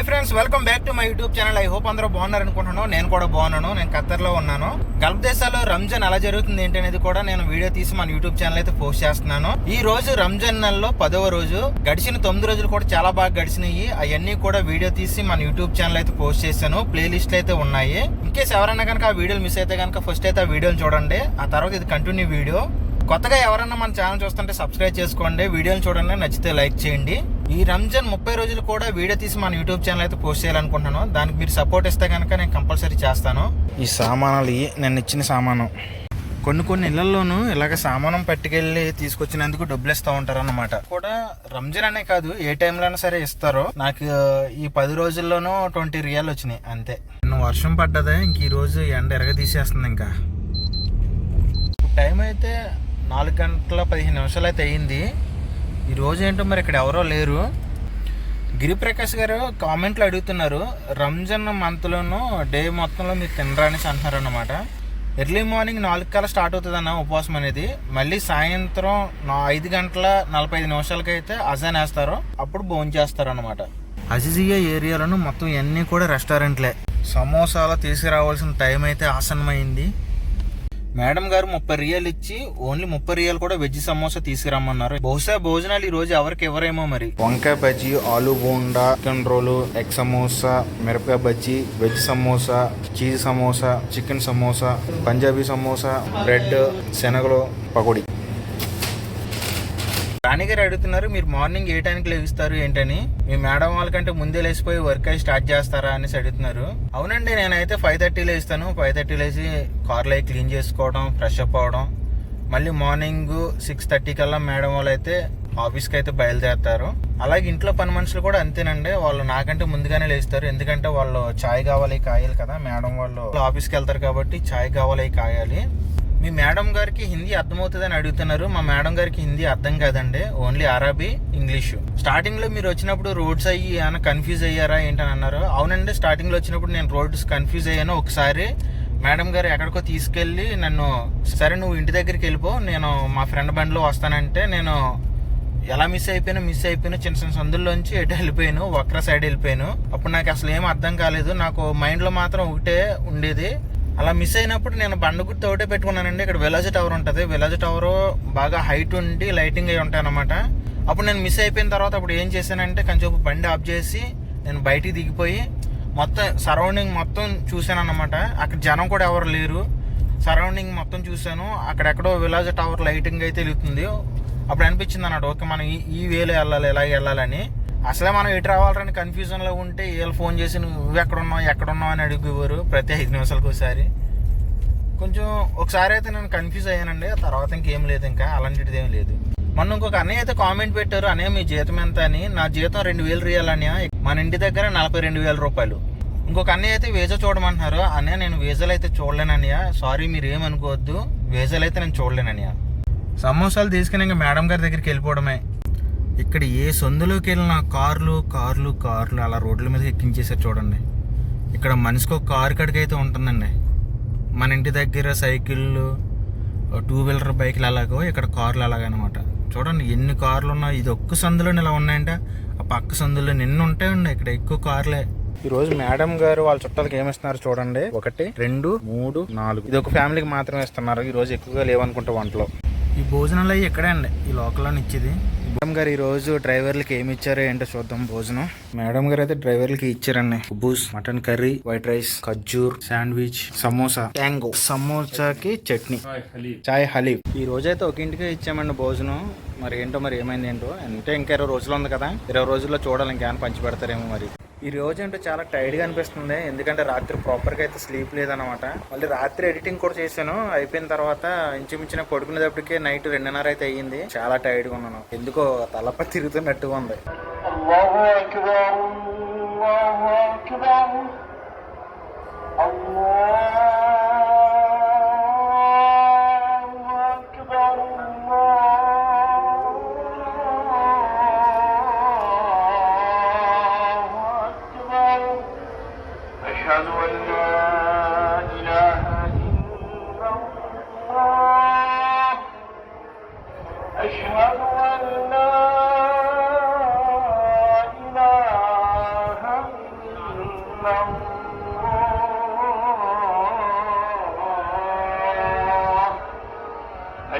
Hi friends welcome back to my YouTube channel I hope అందరూ బాగున్నారు అనుకుంటున్నాను. నేను కూడా బాగున్నాను. నేను ఖత్తర్లో ఉన్నాను. గల్ఫ్ దేశాల్లో రంజాన్ ఎలా జరుగుతుంది ఏంటి అనేది కూడా నేను వీడియో తీసి మన యూట్యూబ్ ఛానల్ అయితే పోస్ట్ చేస్తున్నాను. ఈ రోజు రంజాన్ నెలలో పదవ రోజు. గడిచిన తొమ్మిది రోజులు కూడా చాలా బాగా గడిచినాయి. అవన్నీ కూడా వీడియో తీసి మన యూట్యూబ్ ఛానల్ అయితే పోస్ట్ చేశాను. ప్లే లిస్ట్ అయితే ఉన్నాయి. ఇన్కేస్ ఎవరైనా కనుక ఆ వీడియోలు మిస్ అయితే కనుక ఫస్ట్ అయితే ఆ వీడియోలు చూడండి. ఆ తర్వాత ఇది కంటిన్యూ వీడియో కొత్తగా ఎవరైనా మన ఛానల్ చూస్తుంటే సబ్స్క్రైబ్ చేసుకోండి. వీడియోలు చూడండి. నచ్చితే లైక్ చేయండి. ఈ రంజాన్ ముప్పై రోజులు కూడా వీడియో తీసి మన యూట్యూబ్ ఛానల్ అయితే పోస్ట్ చేయాలనుకుంటున్నాను. దానికి మీరు సపోర్ట్ ఇస్తే కనుక నేను కంపల్సరీ చేస్తాను. ఈ సామానాలు నేను ఇచ్చిన సామానం. కొన్ని కొన్ని ఇళ్ళలోనూ ఇలాగ సామానం పట్టుకెళ్ళి తీసుకొచ్చినందుకు డబ్బులు ఇస్తూ ఉంటారు అన్నమాట కూడా రంజాన్ అనే కాదు ఏ టైంలో సరే ఇస్తారు. నాకు ఈ పది రోజుల్లోనూ ట్వంటీ రియాల్ వచ్చినాయి అంతే. నిన్న వర్షం పడ్డదే ఇంక ఈ రోజు ఎండ ఎరగ తీసేస్తుంది ఇంకా. టైం అయితే నాలుగు గంటల పదిహేను నిమిషాలు అయితే అయ్యింది ఈరోజు ఏంటో మరి ఇక్కడ ఎవరో లేరు. గిరిప్రకాష్ గారు కామెంట్లు అడుగుతున్నారు. రంజాన్ మంత్లోనూ డే మొత్తంలో మీరు తినరానేసి అంటున్నారు అన్నమాట ఎర్లీ మార్నింగ్ నాలుగు కల్లా స్టార్ట్ అవుతుందన్న ఉపవాసం అనేది. మళ్ళీ సాయంత్రం నా ఐదు గంటల నలభై ఐదు నిమిషాలకి అయితే అజాన్ వేస్తారు. అప్పుడు భోజనం చేస్తారు అనమాట అజిజియా ఏరియాలోనూ మొత్తం ఇవన్నీ కూడా రెస్టారెంట్లే. సమోసాలు తీసుకురావాల్సిన టైం అయితే ఆసన్నమైంది. మేడం గారు ముప్పై రియల్ ఇచ్చి ఓన్లీ ముప్పై రియల్ కూడా వెజ్ సమోసా తీసుకురమ్మన్నారు. బహుశా భోజనాలు ఈ రోజు ఎవరికి ఎవరేమో మరి. వంకాయ బజ్జీ ఆలు bonda chicken roll egg samosa మిరపకాయ bajji veg samosa cheese samosa chicken samosa Punjabi samosa bread శనగలు పకోడీ. రాణి గారు అడుగుతున్నారు మీరు మార్నింగ్ ఏ టైంకి లేవిస్తారు ఏంటని? మీ మేడం వాళ్ళకంటే ముందే లేచిపోయి వర్క్ అయి స్టార్ట్ చేస్తారా? అనేసి అడుగుతున్నారు. అవునండి నేనైతే ఫైవ్ థర్టీ లేస్తాను. ఫైవ్ థర్టీ లేచి కార్లు అయి క్లీన్ చేసుకోవడం ఫ్రెష్ అప్ అవడం. మళ్ళీ మార్నింగ్ సిక్స్ థర్టీ కల్లా మేడం వాళ్ళు అయితే ఆఫీస్కి అయితే బయలుదేరుతారు. అలాగే ఇంట్లో పని మనుషులు కూడా అంతేనండి. వాళ్ళు నాకంటే ముందుగానే లేస్తారు. ఎందుకంటే వాళ్ళు చాయ్ కావాలి కాయాలి కదా. మేడం వాళ్ళు ఆఫీస్కి వెళ్తారు కాబట్టి చాయ్ కావాలి కాయాలి. మీ మేడం గారికి హిందీ అర్థమవుతుందని అడుగుతున్నారు. మా మేడం గారికి హిందీ అర్థం కాదండి. ఓన్లీ అరబీ ఇంగ్లీషు స్టార్టింగ్లో మీరు వచ్చినప్పుడు రోడ్స్ అయ్యి ఏమైనా కన్ఫ్యూజ్ అయ్యారా ఏంటని అన్నారు. అవునండి స్టార్టింగ్లో వచ్చినప్పుడు నేను రోడ్స్ కన్ఫ్యూజ్ అయ్యాను. ఒకసారి మేడం గారు ఎక్కడికో తీసుకెళ్ళి నన్ను సరే నువ్వు ఇంటి దగ్గరికి వెళ్ళిపో. నేను మా ఫ్రెండ్ బండిలో వస్తానంటే నేను ఎలా మిస్ అయిపోయినా మిస్ అయిపోయినా. చిన్న చిన్న సందుల్లోంచి ఎటు వెళ్ళిపోయాను వక్ర సైడ్ వెళ్ళిపోయాను. అప్పుడు నాకు అసలు ఏం అర్థం కాలేదు. నాకు మైండ్లో మాత్రం ఒకటే ఉండేది. అలా మిస్ అయినప్పుడు నేను బండ గుర్తు ఒకటే పెట్టుకున్నానండి. ఇక్కడ విలాజ్ టవర్ ఉంటుంది. విలాజ్ టవర్ బాగా హైట్ ఉండి లైటింగ్ అయి ఉంటాయి అనమాట అప్పుడు నేను మిస్ అయిపోయిన తర్వాత అప్పుడు ఏం చేశానంటే కొంచెం బండి ఆఫ్ చేసి నేను బయటికి దిగిపోయి మొత్తం సరౌండింగ్ మొత్తం చూశాను అనమాట అక్కడ జనం కూడా ఎవరు లేరు. సరౌండింగ్ మొత్తం చూశాను. అక్కడెక్కడో విలాజ్ టవర్ లైటింగ్ అయితే వెలుగుతుంది అప్పుడు అనిపించింది అన్నమాట ఓకే మనం ఈ ఈ వేలో వెళ్ళాలి ఇలా వెళ్ళాలని. అసలే మనం ఎటు రావాలని కన్ఫ్యూజన్లో ఉంటే వీళ్ళు ఫోన్ చేసి నువ్వు ఎక్కడున్నావు ఎక్కడున్నావు అని అడిగేవారు ప్రతి ఐదు నిమిషాలకు ఒకసారి. కొంచెం ఒకసారి అయితే నేను కన్ఫ్యూజ్ అయ్యానండి ఆ తర్వాత ఇంకేం లేదు ఇంకా అలాంటిది ఏం లేదు. మొన్న ఇంకొక అన్నయ్య అయితే కామెంట్ పెట్టారు అనే మీ జీతం ఎంత అని? నా జీతం రెండు వేలు రియల్ అన్నయ్య మన ఇంటి దగ్గర నలభై రెండు వేల రూపాయలు. ఇంకొక అన్నయ్య అయితే వీజా చూడమంటున్నారు అన్నయ్య నేను వీజాలు అయితే చూడలేనన్నయ్య సారీ మీరు ఏమనుకోవద్దు వీజాలు అయితే నేను చూడలేనన్నయ్య సమోసాలు తీసుకుని ఇంకా మేడం గారి దగ్గరికి వెళ్ళిపోవడమే. ఇక్కడ ఏ సందులోకి వెళ్ళినా కార్లు కార్లు కార్లు అలా రోడ్ల మీద ఎక్కించేసారు చూడండి. ఇక్కడ మనిషికి ఒక కారు కడికైతే అయితే ఉంటుందండి. మన ఇంటి దగ్గర సైకిళ్ళు టూ వీలర్ బైక్లు అలాగో ఇక్కడ కార్లు అలాగనమాట. చూడండి ఎన్ని కార్లు ఉన్నాయి ఇది ఒక్క సందులో ఇలా ఉన్నాయంటే. ఆ పక్క సందులో నిన్ను ఉంటాయండి ఇక్కడ ఎక్కువ కార్లే. ఈ రోజు మేడం గారు వాళ్ళ చుట్టాలకి ఏమి ఇస్తున్నారు చూడండి. ఒకటి రెండు మూడు నాలుగు. ఇది ఒక ఫ్యామిలీకి మాత్రమే ఇస్తున్నారు. ఈ రోజు ఎక్కువగా లేవనుకుంటా వంటలో. ఈ భోజనాలు అవి ఎక్కడే అండి ఈ లోకల్లో ఇచ్చేది. మేడం గారు ఈ రోజు డ్రైవర్లకి ఏమి ఇచ్చారో ఏంటో చూద్దాం భోజనం. మేడం గారు అయితే డ్రైవర్లకి ఇచ్చారండి. బూస్ మటన్ కర్రీ వైట్ రైస్ ఖర్జూర్ శాండ్విచ్ సమోసా ట్యాంగో సమోసాకి చట్నీ. చాయ్ హలీబ్ ఈ రోజు అయితే ఒక ఇంటికే ఇచ్చామండి భోజనం. మరి ఏంటో మరి ఏమైంది ఏంటో. అంటే ఇంకా ఇరవై రోజులు ఉంది కదా. ఇరవై రోజుల్లో చూడాలి ఇంకేమైనా పంచి పెడతారేమో మరి. ఈ రోజు అంటే చాలా టైర్డ్గా అనిపిస్తుంది. ఎందుకంటే రాత్రి ప్రాపర్గా అయితే స్లీప్ లేదనమాట మళ్ళీ రాత్రి ఎడిటింగ్ కూడా చేశాను. అయిపోయిన తర్వాత ఇంచుమించిన పడుకునేటప్పటికే నైట్ రెండున్నర అయితే అయ్యింది. చాలా టైర్డ్గా ఉన్నాను. ఎందుకో తలప తిరుగుతున్నట్టుగా ఉంది.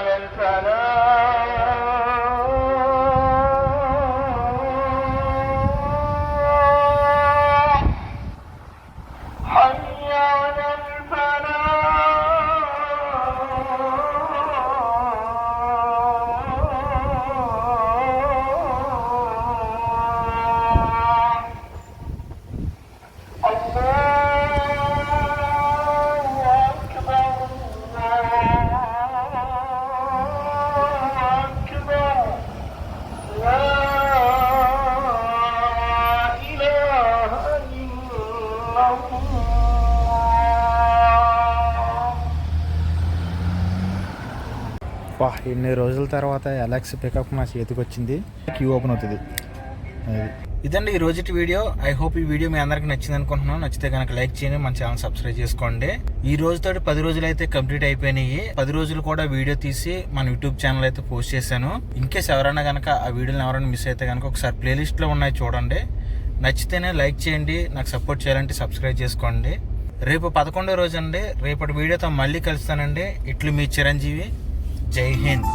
حي على అబ్బా ఎన్ని రోజుల తర్వాత ఎలక్స్ పికప్ మా చేతికి వచ్చింది. క్యూ ఓపెన్ అవుతుంది. ఇదండి ఈ రోజుటి వీడియో. ఐ హోప్ ఈ వీడియో మీ అందరికి నచ్చింది అనుకుంటున్నాను. నచ్చితే కనుక లైక్ చేయండి మన ఛానల్ సబ్స్క్రైబ్ చేసుకోండి. ఈ రోజుతో పది రోజులు అయితే కంప్లీట్ అయిపోయినాయి. పది రోజులు కూడా వీడియో తీసి మన యూట్యూబ్ ఛానల్ అయితే పోస్ట్ చేశాను. ఇన్కేస్ ఎవరైనా కనుక ఆ వీడియోని ఎవరైనా మిస్ అయితే కనుక ఒకసారి ప్లేలిస్ట్లో ఉన్నాయి చూడండి. నచ్చితేనే లైక్ చేయండి. నాకు సపోర్ట్ చేయాలంటే సబ్స్క్రైబ్ చేసుకోండి. రేపు పదకొండో రోజు అండి. రేపటి వీడియోతో మళ్ళీ కలుస్తానండి. ఇట్లు మీ చిరంజీవి. జై హింద్